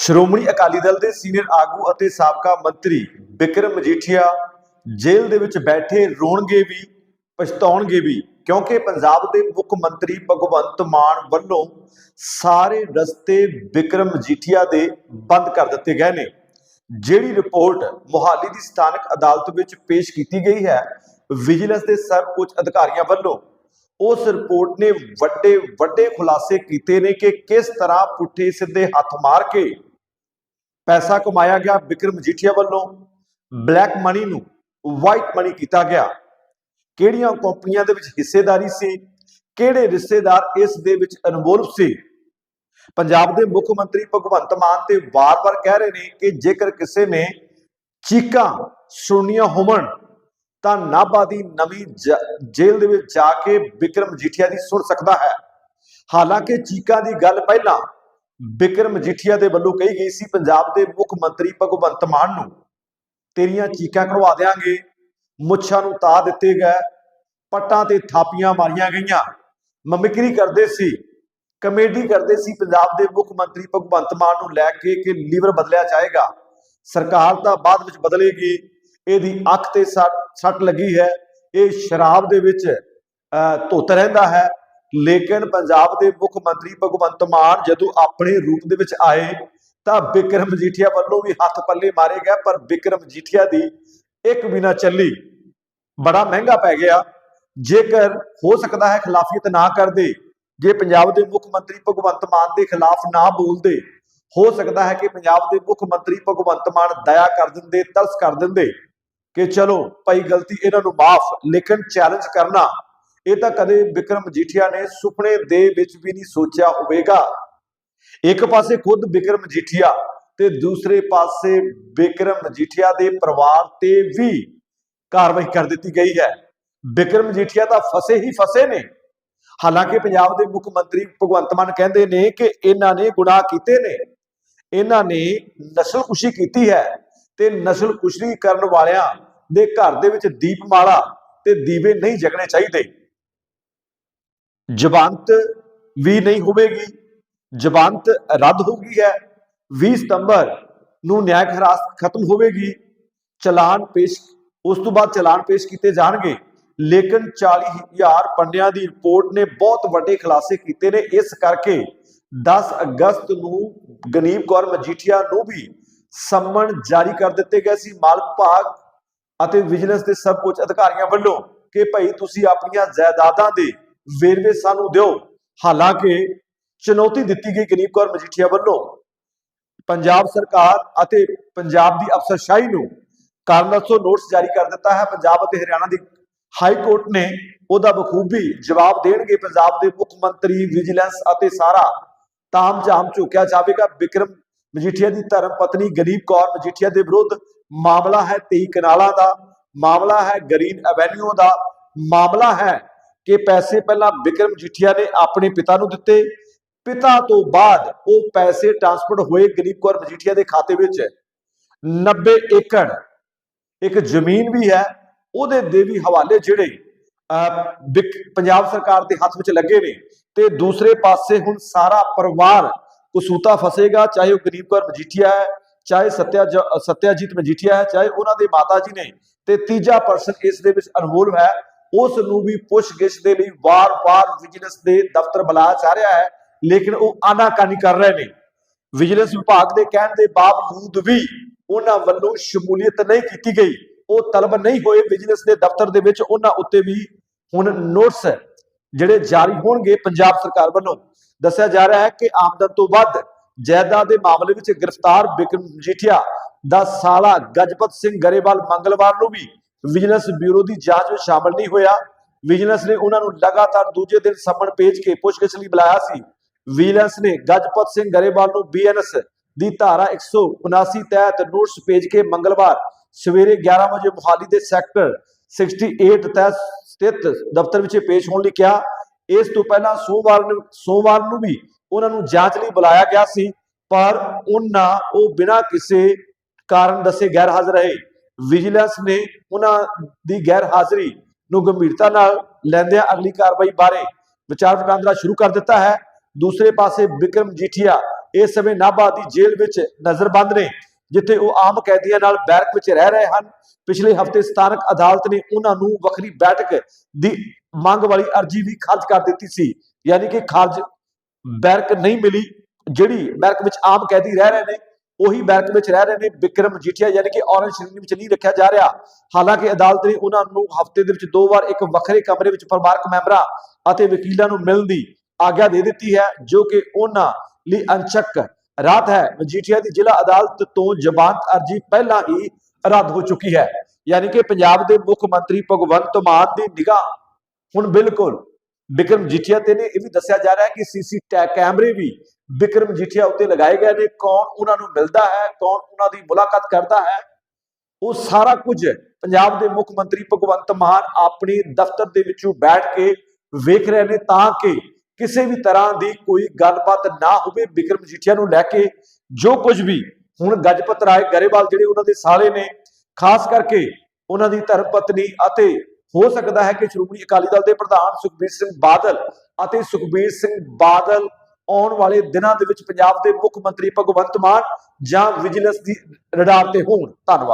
ਸ਼੍ਰੋਮਣੀ ਅਕਾਲੀ ਦਲ ਦੇ ਸੀਨੀਅਰ ਆਗੂ ਅਤੇ ਸਾਬਕਾ ਮੰਤਰੀ ਬਿਕਰਮ ਮਜੀਠੀਆ ਜੇਲ੍ਹ ਦੇ ਵਿੱਚ ਬੈਠੇ ਰੋਣਗੇ ਵੀ, ਪਛਤਾਉਣਗੇ ਵੀ, ਕਿਉਂਕਿ ਪੰਜਾਬ ਦੇ ਮੁੱਖ ਮੰਤਰੀ ਭਗਵੰਤ ਮਾਨ ਵੱਲੋਂ ਸਾਰੇ ਰਸਤੇ ਬਿਕਰਮ ਮਜੀਠੀਆ ਦੇ ਬੰਦ ਕਰ ਦਿੱਤੇ ਗਏ ਨੇ। ਜਿਹੜੀ ਰਿਪੋਰਟ ਮੁਹਾਲੀ ਦੀ ਸਥਾਨਕ ਅਦਾਲਤ ਵਿੱਚ ਪੇਸ਼ ਕੀਤੀ ਗਈ ਹੈ, ਵਿਜੀਲੈਂਸ ਦੇ ਸਰਵਉੱਚ ਅਧਿਕਾਰੀਆਂ ਵੱਲੋਂ, ਉਸ ਰਿਪੋਰਟ ਨੇ ਵੱਡੇ ਵੱਡੇ ਖੁਲਾਸੇ ਕੀਤੇ ਨੇ ਕਿ ਕਿਸ ਤਰ੍ਹਾਂ ਪੁੱਠੇ ਸਿੱਧੇ ਹੱਥ ਮਾਰ ਕੇ ਪੈਸਾ ਕਮਾਇਆ ਗਿਆ ਵਿਕਰਮ ਮਜੀਠੀਆ ਵੱਲੋਂ ਬਲੈਕ ਮਨੀ ਨੂੰ ਵਾਈਟ ਮਨੀ ਕੀਤਾ ਗਿਆ। ਕਿਹੜੀਆਂ ਕੰਪਨੀਆਂ ਦੇ ਵਿੱਚ ਹਿੱਸੇਦਾਰੀ ਸੀ? ਕਿਹੜੇ ਰਿਸ਼ਤੇਦਾਰ ਇਸ ਦੇ ਵਿੱਚ ਇਨਵੋਲਵ ਸੀ? ਪੰਜਾਬ ਦੇ ਮੁੱਖ ਮੰਤਰੀ ਭਗਵੰਤ ਮਾਨ ਤੇ ਵਾਰ-ਵਾਰ ਕਹਿ ਰਹੇ ਨੇ ਕਿ ਜੇਕਰ ਕਿਸੇ ਨੇ ਚੀਕਾਂ ਸੁਣਨੀਆਂ ਹੋਵਣ, ਤਾਂ ਨਾਭਾ ਦੀ ਨਵੀਂ ਜ- ਜੇਲ੍ਹ ਦੇ ਵਿੱਚ ਜਾ ਕੇ ਵਿਕਰਮ ਮਜੀਠੀਆ ਦੀ ਸੁਣ ਸਕਦਾ ਹੈ। ਹਾਲਾਂਕਿ ਚੀਕਾਂ ਦੀ ਗੱਲ ਪਹਿਲਾਂ ਬਿਕਰਮ ਮਜੀਠੀਆ ਦੇ ਵੱਲੋਂ ਕਹੀ ਗਈ ਸੀ ਪੰਜਾਬ ਦੇ ਮੁੱਖ ਮੰਤਰੀ ਭਗਵੰਤ ਮਾਨ ਨੂੰ ਤੇਰੀਆਂ ਚੀਕਾਂ ਕਰਵਾ ਦੇਾਂਗੇ ਮੁੱਛਾਂ ਨੂੰ ਤਾ ਦਿੱਤੇ ਗਏ ਪੱਟਾਂ ਤੇ ਥਾਪੀਆਂ ਮਾਰੀਆਂ ਗਈਆਂ। ਮਮਿਕਰੀ ਕਰਦੇ ਸੀ ਕਮੇਡੀ ਕਰਦੇ ਸੀ ਪੰਜਾਬ ਦੇ ਮੁੱਖ ਮੰਤਰੀ ਭਗਵੰਤ ਮਾਨ ਨੂੰ ਲੈ ਕੇ ਕਿ ਲੀਵਰ ਬਦਲਿਆ ਜਾਏਗਾ। ਸਰਕਾਰ ਤਾਂ ਬਾਅਦ ਵਿੱਚ ਬਦਲੇਗੀ ਇਹਦੀ ਅੱਖ ਤੇ ਸੱਟ ਸੱਟ ਲੱਗੀ ਹੈ ਇਹ ਸ਼ਰਾਬ ਦੇ ਵਿੱਚ ਅਹ, ਧੁੱਤ ਰਹਿੰਦਾ ਹੈ। ਲੇਕਿਨ ਪੰਜਾਬ ਦੇ ਮੁੱਖ ਮੰਤਰੀ ਭਗਵੰਤ ਮਾਨ ਜਦੋਂ ਆਪਣੇ ਰੂਪ ਦੇ ਵਿੱਚ ਆਏ ਤਾਂ ਬਿਕਰਮ ਮਜੀਠੀਆ ਵੱਲੋਂ ਵੀ ਹੱਥ ਪੱਲੇ ਮਾਰੇ ਗਏ, ਪਰ ਬਿਕਰਮ ਮਜੀਠੀਆ ਦੀ ਇੱਕ ਵੀ ਚੱਲੀ, ਬੜਾ ਮਹਿੰਗਾ ਪੈ ਗਿਆ। ਜੇਕਰ ਹੋ ਸਕਦਾ ਹੈ ਖਿਲਾਫੀਅਤ ਨਾ ਕਰਦੇ, ਜੇ ਪੰਜਾਬ ਦੇ ਮੁੱਖ ਮੰਤਰੀ ਭਗਵੰਤ ਮਾਨ ਦੇ ਖਿਲਾਫ ਨਾ ਬੋਲਦੇ, ਹੋ ਸਕਦਾ ਹੈ ਕਿ ਪੰਜਾਬ ਦੇ ਮੁੱਖ ਮੰਤਰੀ ਭਗਵੰਤ ਮਾਨ ਦਇਆ ਕਰ ਦਿੰਦੇ, ਤਰਸ ਕਰ ਦਿੰਦੇ ਕਿ ਚਲੋ ਭਾਈ ਗਲਤੀ ਇਹਨਾਂ ਨੂੰ ਮਾਫ, ਲੇਕਿਨ ਚੈਲੰਜ ਕਰਨਾ ਇਹ ਤਾਂ ਕਦੇ ਵਿਕਰਮ ਮਜੀਠੀਆ ਨੇ ਸੁਪਨੇ ਦੇ ਵਿੱਚ ਵੀ ਨਹੀਂ ਸੋਚਿਆ ਹੋਵੇਗਾ। ਇੱਕ ਪਾਸੇ ਖੁਦ ਵਿਕਰਮ ਮਜੀਠੀਆ ਤੇ ਦੂਸਰੇ ਪਾਸੇ ਵਿਕਰਮ ਮਜੀਠੀਆ ਦੇ ਪਰਿਵਾਰ ਤੇ ਵੀ ਕਾਰਵਾਈ ਕਰ ਦਿੱਤੀ ਗਈ ਹੈ। ਵਿਕਰਮ ਮਜੀਠੀਆ ਤਾਂ ਫਸੇ ਹੀ ਫਸੇ ਨੇ। ਹਾਲਾਂਕਿ ਪੰਜਾਬ ਦੇ ਮੁੱਖ ਮੰਤਰੀ ਭਗਵੰਤ ਮਾਨ ਕਹਿੰਦੇ ਨੇ ਕਿ ਇਹਨਾਂ ਨੇ ਗੁਨਾਹ ਕੀਤੇ ਨੇ। ਇਹਨਾਂ ਨੇ ਨਸਲਕੁਸ਼ੀ ਕੀਤੀ ਹੈ ਤੇ ਨਸਲਕੁਸ਼ੀ ਕਰਨ ਵਾਲਿਆਂ ਦੇ ਘਰ ਦੇ ਵਿੱਚ ਦੀਪਮਾਲਾ ਤੇ ਦੀਵੇ ਨਹੀਂ ਜਗਣੇ ਚਾਹੀਦੇ। ਜ਼ਬਾਨਤ ਵੀ ਨਹੀਂ ਹੋਵੇਗੀ ਜ਼ਬਾਨਤ ਰੱਦ ਹੋ ਗਈ ਹੈ 20 ਸਤੰਬਰ ਨੂੰ ਨਿਆਇਕ ਹਿਰਾਸਤ ਖਤਮ ਹੋਵੇਗੀ, ਚਲਾਨ ਪੇਸ਼, ਉਸ ਤੋਂ ਬਾਅਦ ਚਲਾਨ ਪੇਸ਼ ਕੀਤੇ ਜਾਣਗੇ, ਲੇਕਿਨ 40000 ਪੰਡਿਆਂ ਦੀ ਰਿਪੋਰਟ ਨੇ ਬਹੁਤ ਵੱਡੇ ਖੁਲਾਸੇ ਕੀਤੇ ਨੇ, ਇਸ ਕਰਕੇ 10 ਅਗਸਤ ਨੂੰ ਗਨੀਬ ਕੌਰ ਮਜੀਠੀਆ ਨੂੰ ਵੀ ਸੰਮਣ ਜਾਰੀ ਕਰ ਦਿੱਤੇ ਗਏ ਸੀ ਮਾਲ ਵਿਭਾਗ ਅਤੇ ਵਿਜੀਲੈਂਸ ਦੇ ਸਭ ਕੁਝ ਅਧਿਕਾਰੀਆਂ ਵੱਲੋਂ ਕਿ ਭਾਈ ਤੁਸੀਂ ਆਪਣੀਆਂ ਜਾਇਦਾਦਾਂ ਦੇ ਵੇਰਵੇ ਸਾਨੂੰ ਦਿਓ। ਹਾਲਾਂਕਿ ਚੁਣੌਤੀ ਦਿੱਤੀ ਗਈ ਗਨੀਬ ਕੌਰ ਮਜੀਠੀਆ ਵੱਲੋਂ। ਪੰਜਾਬ ਸਰਕਾਰ ਅਤੇ ਪੰਜਾਬ ਦੀ ਅਫਸਰਸ਼ਾਹੀ ਨੂੰ ਕਾਰਨ ਨੋਟਿਸ ਜਾਰੀ ਕਰ ਦਿੱਤਾ ਹੈ। ਪੰਜਾਬ ਅਤੇ ਹਰਿਆਣਾ ਦੀ ਹਾਈ ਕੋਰਟ ਨੇ ਉਹਦਾ ਬਖੂਬੀ ਜਵਾਬ ਦੇਣਗੇ। ਪੰਜਾਬ ਦੇ ਮੁੱਖ ਮੰਤਰੀ, ਵਿਜੀਲੈਂਸ ਅਤੇ ਸਾਰਾ ਤਾਮ ਜਾਮ ਝੁਕਿਆ ਜਾਵੇਗਾ। ਵਿਕਰਮ ਮਜੀਠੀਆ ਦੀ ਧਰਮ ਪਤਨੀ ਗਰੀਬ ਕੌਰ ਮਜੀਠੀਆ ਦੇ ਵਿਰੁੱਧ ਮਾਮਲਾ ਹੈ 23 ਕਨਾਲਾਂ ਦਾ। ਮਾਮਲਾ ਹੈ ਗਰੀਨ ਐਵੇਨਿਊ ਦਾ। ਮਾਮਲਾ ਹੈ ਕਿ ਪੈਸੇ ਪਹਿਲਾਂ ਵਿਕਰਮ ਮਜੀਠੀਆ ਨੇ ਆਪਣੇ ਪਿਤਾ ਨੂੰ ਦਿੱਤੇ। ਪਿਤਾ ਤੋਂ ਬਾਅਦ ਉਹ ਪੈਸੇ ਟ੍ਰਾਂਸਫਰ ਹੋਏ ਗਰੀਬ ਕੌਰ ਮਜੀਠੀਆ ਦੇ ਖਾਤੇ ਵਿੱਚ। 90 ਏਕੜ ਇੱਕ ਜ਼ਮੀਨ ਵੀ ਹੈ ਉਹਦੇ ਦੇ ਵੀ ਹਵਾਲੇ ਜਿਹੜੇ ਅਹ, ਪੰਜਾਬ ਸਰਕਾਰ ਦੇ ਹੱਥ ਵਿੱਚ ਲੱਗੇ ਨੇ। ਤੇ ਦੂਸਰੇ ਪਾਸੇ ਹੁਣ ਸਾਰਾ ਪਰਿਵਾਰ ਕਸੂਤਾ ਫਸੇਗਾ ਚਾਹੇ ਉਹ ਗਰੀਬ ਕੌਰ ਮਜੀਠੀਆ ਹੈ ਚਾਹੇ ਸਤਿਆ ਸਤਿਆਜੀਤ ਮਜੀਠੀਆ ਹੈ ਚਾਹੇ ਉਹਨਾਂ ਦੇ ਮਾਤਾ ਜੀ ਨੇ। ਤੇ ਤੀਜਾ ਪਰਸਨ ਇਸ ਦੇ ਵਿੱਚ ਇਨਵੋਲਵ ਹੈ ਉਸ ਨੂੰ ਵੀ ਪੁੱਛਗਿੱਛ ਦੇ ਲਈ ਵਾਰ-ਵਾਰ ਵਿਜੀਲੈਂਸ ਦੇ ਦਫ਼ਤਰ ਬੁਲਾਇਆ ਜਾ ਰਿਹਾ ਹੈ, ਲੇਕਿਨ ਉਹ ਆਨਾਕਾਨੀ ਕਰ ਰਹੇ ਨੇ। ਵਿਜੀਲੈਂਸ ਵਿਭਾਗ ਦੇ ਕਹਿਣ ਦੇ ਬਾਵਜੂਦ ਵੀ ਉਹਨਾਂ ਵੱਲੋਂ ਸ਼ਮੂਲੀਅਤ ਨਹੀਂ ਕੀਤੀ ਗਈ, ਉਹ ਤਲਬ ਨਹੀਂ ਹੋਏ ਵਿਜੀਲੈਂਸ ਦੇ ਦਫ਼ਤਰ ਦੇ ਵਿੱਚ, ਉਹਨਾਂ ਉੱਤੇ ਵੀ ਹੁਣ ਨੋਟਿਸ ਜਿਹੜੇ ਜਾਰੀ ਹੋਣਗੇ ਪੰਜਾਬ ਸਰਕਾਰ ਵੱਲੋਂ। ਦੱਸਿਆ ਜਾ ਰਿਹਾ ਹੈ ਕਿ ਆਮਦਨ ਤੋਂ ਵੱਧ ਜਾਇਦਾਦ ਦੇ ਮਾਮਲੇ ਵਿੱਚ ਗ੍ਰਿਫਤਾਰ ਬਿਕਰਮ ਮਜੀਠੀਆ ਦਾ ਸਾਲਾ ਗਜਪਤ ਸਿੰਘ ਗਰੇਵਾਲ ਮੰਗਲਵਾਰ ਨੂੰ ਵੀ ਵਿਜੀਲੈਂਸ ਬਿਊਰੋ ਦੀ ਜਾਂਚ ਵਿੱਚ ਸ਼ਾਮਲ ਨਹੀਂ ਹੋਇਆ। ਵਿਜੀਲੈਂਸ ਨੇ ਉਹਨਾਂ ਨੂੰ ਲਗਾਤਾਰ ਦੂਜੇ ਦਿਨ ਸੰਮਣ ਭੇਜ ਕੇ ਪੁੱਛਗਿੱਛ ਲਈ ਬੁਲਾਇਆ ਸੀ। ਵਿਜੀਲੈਂਸ ਨੇ ਗਜਪਤ ਸਿੰਘ ਗਰੇਵਾਲ ਨੂੰ ਬੀਐਨਐਸ ਦੀ ਧਾਰਾ 179 ਤਹਿਤ ਨੋਟਿਸ ਭੇਜ ਕੇ ਮੰਗਲਵਾਰ ਸਵੇਰੇ 11 ਵਜੇ ਮੁਹਾਲੀ ਦੇ ਸੈਕਟਰ 68 ਤਹਿਤ ਸਥਿਤ ਦਫ਼ਤਰ ਵਿੱਚ ਪੇਸ਼ ਹੋਣ ਲਈ ਕਿਹਾ। ਇਸ ਤੋਂ ਪਹਿਲਾਂ ਸੋਮਵਾਰ ਨੂੰ ਸੋਮਵਾਰ ਨੂੰ ਵੀ ਉਹਨਾਂ ਨੂੰ ਜਾਂਚ ਲਈ ਬੁਲਾਇਆ ਗਿਆ ਸੀ, ਪਰ ਉਹਨਾਂ ਉਹ ਬਿਨਾਂ ਕਿਸੇ ਕਾਰਨ ਦੱਸੇ ਗੈਰ ਹਾਜ਼ਰ ਰਹੇ। ਵਿਜੀਲੈਂਸ ਨੇ ਉਹਨਾਂ ਦੀ ਗੈਰ ਹਾਜ਼ਰੀ ਨੂੰ ਗੰਭੀਰਤਾ ਨਾਲ ਲੈਂਦਿਆਂ ਅਗਲੀ ਕਾਰਵਾਈ ਬਾਰੇ ਵਿਚਾਰ ਵਟਾਂਦਰਾ ਸ਼ੁਰੂ ਕਰ ਦਿੱਤਾ ਹੈ। ਦੂਸਰੇ ਪਾਸੇ ਵਿਕਰਮ ਜੀਠੀਆ ਇਸ ਸਮੇਂ ਨਾਭਾ ਦੀ ਜੇਲ੍ਹ ਵਿੱਚ ਨਜ਼ਰਬੰਦ ਨੇ, ਜਿੱਥੇ ਉਹ ਆਮ ਕੈਦੀਆਂ ਨਾਲ ਬੈਰਕ ਵਿੱਚ ਰਹਿ ਰਹੇ ਹਨ। ਪਿਛਲੇ ਹਫ਼ਤੇ ਸਥਾਨਕ ਅਦਾਲਤ ਨੇ ਉਹਨਾਂ ਨੂੰ ਵੱਖਰੀ ਬੈਠਕ ਦੀ ਮੰਗ ਵਾਲੀ ਅਰਜ਼ੀ ਵੀ ਖਾਰਜ ਕਰ ਦਿੱਤੀ ਸੀ। ਯਾਨੀ ਕਿ ਖਾਰਜ ਬੈਰਕ ਨਹੀਂ ਮਿਲੀ, ਜਿਹੜੀ ਬੈਰਕ ਵਿੱਚ ਆਮ ਕੈਦੀ ਰਹਿ ਰਹੇ ਨੇ ਉਹੀ ਬੈਰਕ ਵਿੱਚ ਰਹਿ ਰਹੇ ਨੇ ਵਿਕਰਮ ਜੀਠੀਆ, ਯਾਨੀ ਕਿ ਔਰੰਜ ਸ਼੍ਰੇਣੀ ਵਿੱਚ ਨਹੀਂ ਰੱਖਿਆ ਜਾ ਰਿਹਾ। ਹਾਲਾਂਕਿ ਅਦਾਲਤ ਨੇ ਉਹਨਾਂ ਨੂੰ ਹਫ਼ਤੇ ਦੇ ਵਿੱਚ ਦੋ ਵਾਰ ਇੱਕ ਵੱਖਰੇ ਕਮਰੇ ਵਿੱਚ ਪਰਿਵਾਰਕ ਮੈਂਬਰਾਂ ਅਤੇ ਵਕੀਲਾਂ ਨੂੰ ਮਿਲਣ ਦੀ ਆਗਿਆ ਦੇ ਦਿੱਤੀ ਹੈ, ਜੋ ਕਿ ਉਹਨਾਂ ਲਈ ਅਨਚੱਕ ਰਾਤ ਹੈ। ਮਜੀਠੀਆ ਦੀ ਜ਼ਿਲ੍ਹਾ ਅਦਾਲਤ ਤੋਂ ਜ਼ਮਾਨਤ ਅਰਜ਼ੀ ਪਹਿਲਾਂ ਹੀ ਰੱਦ ਹੋ ਚੁੱਕੀ ਹੈ। ਯਾਨੀ ਕਿ ਪੰਜਾਬ ਦੇ ਮੁੱਖ ਮੰਤਰੀ ਭਗਵੰਤ ਮਾਨ ਦੀ ਨਿਗਾਹ ਹੁਣ ਬਿਲਕੁਲ ਬਿਕਰਮ ਜੀਠੀਆ ਤੇ ਨੇ, ਇਹ ਵੀ ਦੱਸਿਆ ਜਾ ਰਿਹਾ ਹੈ ਕਿ ਸੀਸੀ ਕੈਮਰੇ ਵੀ ਵਿਕਰਮ ਜੀਠੀਆ ਉੱਤੇ ਲਗਾਏ ਗਏ ਨੇ। ਕੌਣ ਉਹਨਾਂ ਨੂੰ ਮਿਲਦਾ ਹੈ, ਕੌਣ ਉਹਨਾਂ ਦੀ ਮੁਲਾਕਾਤ ਕਰਦਾ ਹੈ, ਉਹ ਸਾਰਾ ਕੁਝ ਪੰਜਾਬ ਦੇ ਮੁੱਖ ਮੰਤਰੀ ਭਗਵੰਤ ਮਾਨ ਆਪਣੇ ਦਫ਼ਤਰ ਦੇ ਵਿੱਚੋਂ ਬੈਠ ਕੇ ਵੇਖ ਰਹੇ ਨੇ ਤਾਂ ਕਿ ਕਿਸੇ ਵੀ ਤਰ੍ਹਾਂ ਦੀ ਕੋਈ ਗੱਲਬਾਤ ਨਾ ਹੋਵੇ ਬਿਕਰਮ ਜੀਠੀਆ ਨੂੰ ਲੈ ਕੇ। ਜੋ ਕੁਝ ਵੀ ਹੁਣ ਗਜਪਤ ਰਾਏ ਗਰੇਵਾਲ ਜਿਹੜੇ ਉਹਨਾਂ ਦੇ ਸਾਲੇ ਨੇ, ਖਾਸ ਕਰਕੇ ਉਹਨਾਂ ਦੀ ਧਰਮ ਪਤਨੀ ਅਤੇ ਹੋ ਸਕਦਾ ਹੈ ਕਿ ਸ਼੍ਰੋਮਣੀ ਅਕਾਲੀ ਦਲ ਦੇ ਪ੍ਰਧਾਨ ਸੁਖਬੀਰ ਸਿੰਘ ਬਾਦਲ ਅਤੇ ਸੁਖਬੀਰ ਸਿੰਘ ਬਾਦਲ ਆਉਣ ਵਾਲੇ ਦਿਨਾਂ ਦੇ ਵਿੱਚ ਪੰਜਾਬ ਦੇ ਮੁੱਖ ਮੰਤਰੀ ਭਗਵੰਤ ਮਾਨ ਜਾਂ ਵਿਜੀਲੈਂਸ ਦੀ ਰਡਾਰ ਤੇ ਹੋਣ। ਧੰਨਵਾਦ।